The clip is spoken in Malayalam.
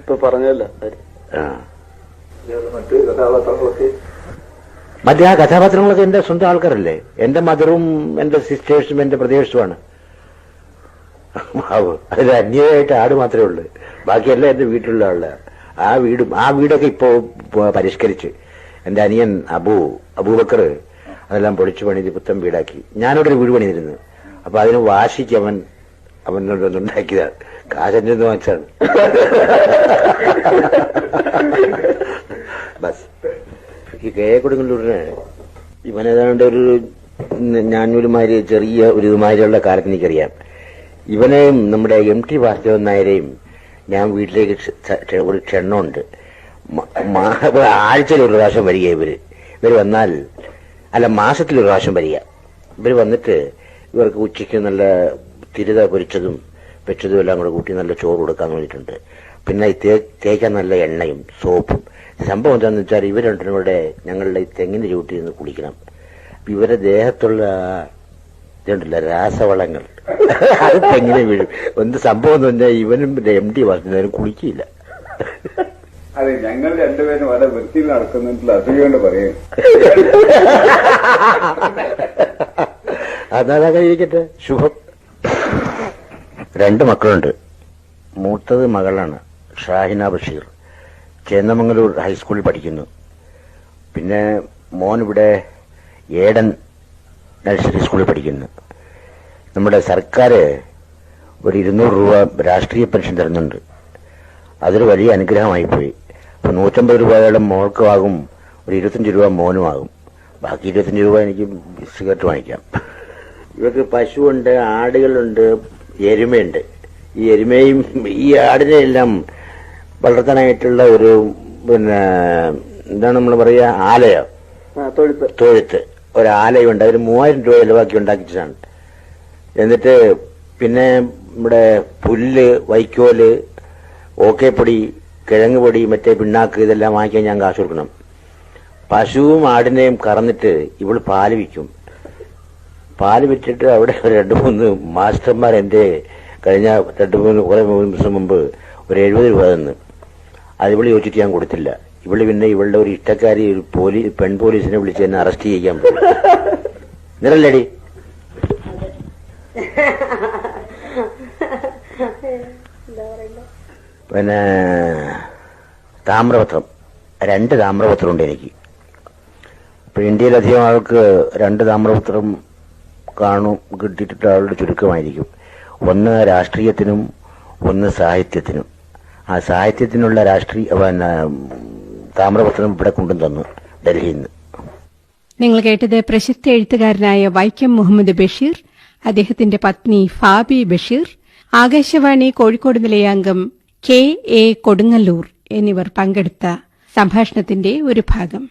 ഇപ്പൊ പറഞ്ഞല്ല. മറ്റു കഥാപാത്രങ്ങളൊക്കെ. മറ്റേ ആ കഥാപാത്രങ്ങളൊക്കെ എന്റെ സ്വന്തം ആൾക്കാരല്ലേ? എന്റെ മദറും എന്റെ സിസ്റ്റേഴ്സും എന്റെ പ്രദേശവുമാണ്. അതിൽ അന്യമായിട്ട് ആട് മാത്രമേ ഉള്ളൂ. ബാക്കിയെല്ലാം എന്റെ വീട്ടിലുള്ള ആൾ. ആ വീടും ആ വീടൊക്കെ ഇപ്പോ പരിഷ്കരിച്ച്. എന്റെ അനിയൻ അബു അബൂബക്കർ അതെല്ലാം പൊളിച്ചു പണിത് പുത്തൻ വീടാക്കി. ഞാനവിടെ ഒരു വീട് പണിതിരുന്നു. അപ്പൊ അതിന് വാശിക്ക് അവൻ അവനോട് ഉണ്ടാക്കിയതാണ് കാശന്റെ ഒന്ന് വാങ്ങിച്ചാണ് ബസ്. ഈ കെ കൊടുങ്ങല്ലൂരിന് ഇവനേതാണ്ട് ഒരു ഞാനൊരുമാതിരി ചെറിയ ഒരു ഇതുമാതിരിയുള്ള കാലത്ത് എനിക്കറിയാം. ഇവനെയും നമ്മുടെ എം ടി വാസുദേവൻ നായരെയും ഞാൻ വീട്ടിലേക്ക് ഒരു ക്ഷണമുണ്ട്. ആഴ്ചയിൽ ഒരു പ്രാവശ്യം വരിക ഇവർ. ഇവർ വന്നാൽ അല്ല മാസത്തിൽ ഒരു പ്രാവശ്യം വരിക. ഇവർ വന്നിട്ട് ഇവർക്ക് ഉച്ചയ്ക്ക് നല്ല തിരുത പൊരിച്ചതും വെച്ചതും എല്ലാം കൂടെ കൂട്ടി നല്ല ചോറ് കൊടുക്കാൻ വേണ്ടിയിട്ടുണ്ട്. പിന്നെ ഈ തേ- തേക്കാൻ നല്ല എണ്ണയും സോപ്പും. സംഭവം എന്താണെന്ന് വെച്ചാൽ ഇവർ രണ്ടിനും കൂടെ ഞങ്ങളുടെ ഈ തെങ്ങിന് ചൂട്ടി നിന്ന് കുളിക്കണം. ഇവരെ ദേഹത്തുള്ള ഇതുണ്ടല്ല രാസവളങ്ങൾ. അത് തെങ്ങിനെ വീഴും. എന്ത് സംഭവം എന്ന് പറഞ്ഞാൽ ഇവനും എം ഡി വാസുന്നതിനും കുളിക്കില്ല. അതെ ഞങ്ങൾ രണ്ടുപേരും വളരെ വൃത്തിയിൽ നടക്കുന്നുണ്ടല്ലോ. അതുകൊണ്ട് പറയും. അതാ ഇരിക്കട്ടെ. ശുഭം. രണ്ട് മക്കളുണ്ട്. മൂത്തത് മകളാണ് ഷാഹിന ബഷീർ. ചേന്നമംഗലൂർ ഹൈസ്കൂളിൽ പഠിക്കുന്നു. പിന്നെ മോൻ ഇവിടെ ഏടൻ നഴ്സറി സ്കൂളിൽ പഠിക്കുന്നു. നമ്മുടെ സർക്കാർ ഒരു ഇരുന്നൂറ് രൂപ രാഷ്ട്രീയ പെൻഷൻ തരുന്നുണ്ട്. അതൊരു വലിയ അനുഗ്രഹമായി പോയി. അപ്പോൾ നൂറ്റമ്പത് രൂപയുടെ മോൾക്കുമാകും ഒരു ഇരുപത്തഞ്ച് രൂപ മോനുമാകും ബാക്കി ഇരുപത്തഞ്ച് രൂപ എനിക്ക് സിഗരറ്റ് വാങ്ങിക്കാം. ഇവർക്ക് പശുവുണ്ട് ആടുകളുണ്ട് എരുമയുണ്ട്. ഈ എരുമയും ഈ ആടിനെ എല്ലാം വളർത്താനായിട്ടുള്ള ഒരു പിന്നെ എന്താണ് നമ്മൾ പറയുക ആലയോ? ആ തൊഴുത്ത്. ഒരു ഒരാലയുണ്ട്. അതിന് മൂവായിരം രൂപ ചിലവാക്കി ഉണ്ടാക്കിയിട്ടാണ് എന്നിട്ട് പിന്നെ നമ്മുടെ പുല്ല് വൈക്കോൽ ഓക്കേപ്പൊടി കിഴങ്ങ് പൊടി മറ്റേ പിണ്ണാക്ക് ഇതെല്ലാം വാങ്ങിക്കാൻ ഞാൻ കാശ് കൊടുക്കണം. പശുവും ആടിനെയും കറന്നിട്ട് ഇവൾ പാൽ വിൽക്കും പാൽ വെച്ചിട്ട് അവിടെ രണ്ട് മൂന്ന് മാസ്റ്റർമാർ എന്റെ കഴിഞ്ഞ രണ്ട് മൂന്ന് കുറെ ദിവസം മുമ്പ് ഒരു എഴുപത് രൂപ തന്നു. അത് ഇവൾ ചോദിച്ചിട്ട് ഞാൻ കൊടുത്തില്ല. ഇവൾ പിന്നെ ഇവളുടെ ഒരു ഇഷ്ടക്കാരി ഒരു പോലീസ് പെൺ പോലീസിനെ വിളിച്ച് എന്നെ അറസ്റ്റ് ചെയ്യാൻ നിറല്ലടി. പിന്നെ താമ്രപത്രം. രണ്ട് താമ്രപത്രമുണ്ട് എനിക്ക്. ഇപ്പൊ ഇന്ത്യയിലധികം ആൾക്ക് രണ്ട് താമ്രപത്രം കാണും കിട്ടിയിട്ട് ആളുടെ ചുരുക്കമായിരിക്കും. ഒന്ന് രാഷ്ട്രീയത്തിനും ഒന്ന് സാഹിത്യത്തിനും. ആ സാഹിത്യത്തിനുള്ള രാഷ്ട്രീയ താമ്രപത്രം ഇവിടെ കൊണ്ടു തന്നു ഡൽഹിയിൽ നിന്ന് നിങ്ങൾ കേട്ടത് പ്രശസ്ത എഴുത്തുകാരനായ വൈക്കം മുഹമ്മദ് ബഷീർ അദ്ദേഹത്തിന്റെ പത്നി ഫാബി ബഷീർ ആകാശവാണി കോഴിക്കോട് നിലയാംഗം കെ എ കൊടുങ്ങല്ലൂർ എന്നിവർ പങ്കെടുത്ത സംഭാഷണത്തിന്റെ ഒരു ഭാഗം.